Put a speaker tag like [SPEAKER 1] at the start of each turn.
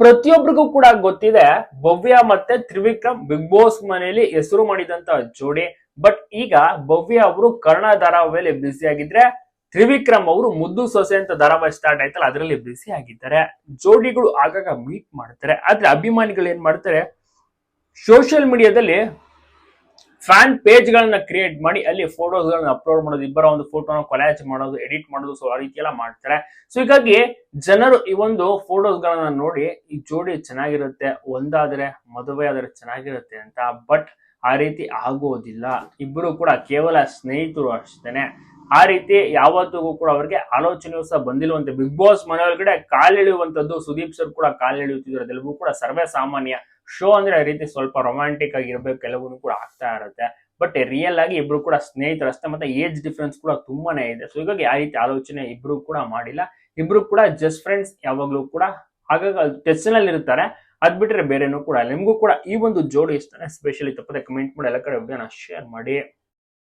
[SPEAKER 1] ಪ್ರತಿಯೊಬ್ಬರಿಗೂ ಕೂಡ ಗೊತ್ತಿದೆ, ಭವ್ಯ ಮತ್ತೆ ತ್ರಿವಿಕ್ರಮ್ ಬಿಗ್ ಬಾಸ್ ಮನೆಯಲ್ಲಿ ಹೆಸರು ಮಾಡಿದಂತ ಜೋಡಿ. ಬಟ್ ಈಗ ಭವ್ಯ ಅವರು ಕರ್ಣ ಧಾರಾವಾಹಿಯಲ್ಲಿ ಬ್ಯುಸಿ ಆಗಿದ್ರೆ, ತ್ರಿವಿಕ್ರಮ್ ಅವರು ಮುದ್ದು ಸೊಸೆ ಅಂತ ಧಾರಾವಾಹಿ ಸ್ಟಾರ್ಟ್ ಆಯ್ತಲ್ಲ, ಅದರಲ್ಲಿ ಬ್ಯುಸಿ ಆಗಿದ್ದಾರೆ. ಜೋಡಿಗಳು ಆಗಾಗ ಮೀಟ್ ಮಾಡ್ತಾರೆ. ಆದ್ರೆ ಅಭಿಮಾನಿಗಳು ಏನ್ ಮಾಡ್ತಾರೆ ಸೋಷಿಯಲ್ ಮೀಡಿಯಾದಲ್ಲಿ ಫ್ಯಾನ್ ಪೇಜ್ ಗಳನ್ನ ಕ್ರಿಯೇಟ್ ಮಾಡಿ, ಅಲ್ಲಿ ಫೋಟೋಸ್ ಗಳನ್ನ ಅಪ್ಲೋಡ್ ಮಾಡೋದು, ಇಬ್ಬರ ಒಂದು ಫೋಟೋನ ಕೊಲಾಜ್ ಮಾಡೋದು ಎಡಿಟ್ ಮಾಡೋದು ಸೊ ಆ ರೀತಿ ಎಲ್ಲ ಮಾಡ್ತಾರೆ. ಸೊ ಹೀಗಾಗಿ ಜನರು ಈ ಒಂದು ಫೋಟೋಸ್ ಗಳನ್ನ ನೋಡಿ, ಈ ಜೋಡಿ ಚೆನ್ನಾಗಿರುತ್ತೆ, ಒಂದಾದ್ರೆ ಮದುವೆ ಆದ್ರೆ ಚೆನ್ನಾಗಿರುತ್ತೆ ಅಂತ ಬಟ್ ಆ ರೀತಿ ಆಗೋದಿಲ್ಲ. ಇಬ್ಬರು ಕೂಡ ಕೇವಲ ಸ್ನೇಹಿತರು ಅಷ್ಟೇನೆ. ಆ ರೀತಿ ಯಾವತ್ತಿಗೂ ಕೂಡ ಅವರಿಗೆ ಆಲೋಚನೆಯೂ ಸಹ ಬಂದಿಲ್ವಂತೆ. ಬಿಗ್ ಬಾಸ್ ಮನೆಯೊಳಗಡೆ ಕಾಲೆಳೆಯುವಂತದ್ದು ಸುದೀಪ್ ಸರ್ ಕೂಡ ಕಾಲೆಳೆಯುತ್ತಿದ್ದಾರೆ ಅದೆಲ್ಲವೂ ಕೂಡ ಸರ್ವೇ ಸಾಮಾನ್ಯ. ಶೋ ಅಂದ್ರೆ ಆ ರೀತಿ ಸ್ವಲ್ಪ ರೊಮ್ಯಾಂಟಿಕ್ ಆಗಿರ್ಬೇಕು, ಕೆಲವೊಂದು ಕೂಡ ಆಗ್ತಾ ಇರುತ್ತೆ. ಬಟ್ ರಿಯಲ್ ಆಗಿ ಇಬ್ರು ಕೂಡ ಸ್ನೇಹಿತರು ಅಷ್ಟೇ, ಮತ್ತೆ ಏಜ್ ಡಿಫ್ರೆನ್ಸ್ ಕೂಡ ತುಂಬಾನೇ ಇದೆ. ಸೊ ಹೀಗಾಗಿ ಆ ರೀತಿ ಆಲೋಚನೆ ಇಬ್ರು ಕೂಡ ಮಾಡಿಲ್ಲ. ಇಬ್ರು ಕೂಡ ಜಸ್ಟ್ ಫ್ರೆಂಡ್ಸ್ ಯಾವಾಗ್ಲೂ ಕೂಡ ಹಾಗಾಗಿ ಟೆಸ್ಟ್ನಲ್ಲಿ ಇರ್ತಾರೆ. ಅದ್ ಬಿಟ್ರೆ ಬೇರೆನೂ ಕೂಡ. ನಿಮ್ಗೂ ಕೂಡ ಈ ಒಂದು ಜೋಡಿ ಇಷ್ಟ ಸ್ಪೆಷಲಿ ತಪ್ಪದೆ ಕಮೆಂಟ್ ಮಾಡಿ, ಎಲ್ಲ ಕಡೆ ಶೇರ್ ಮಾಡಿ.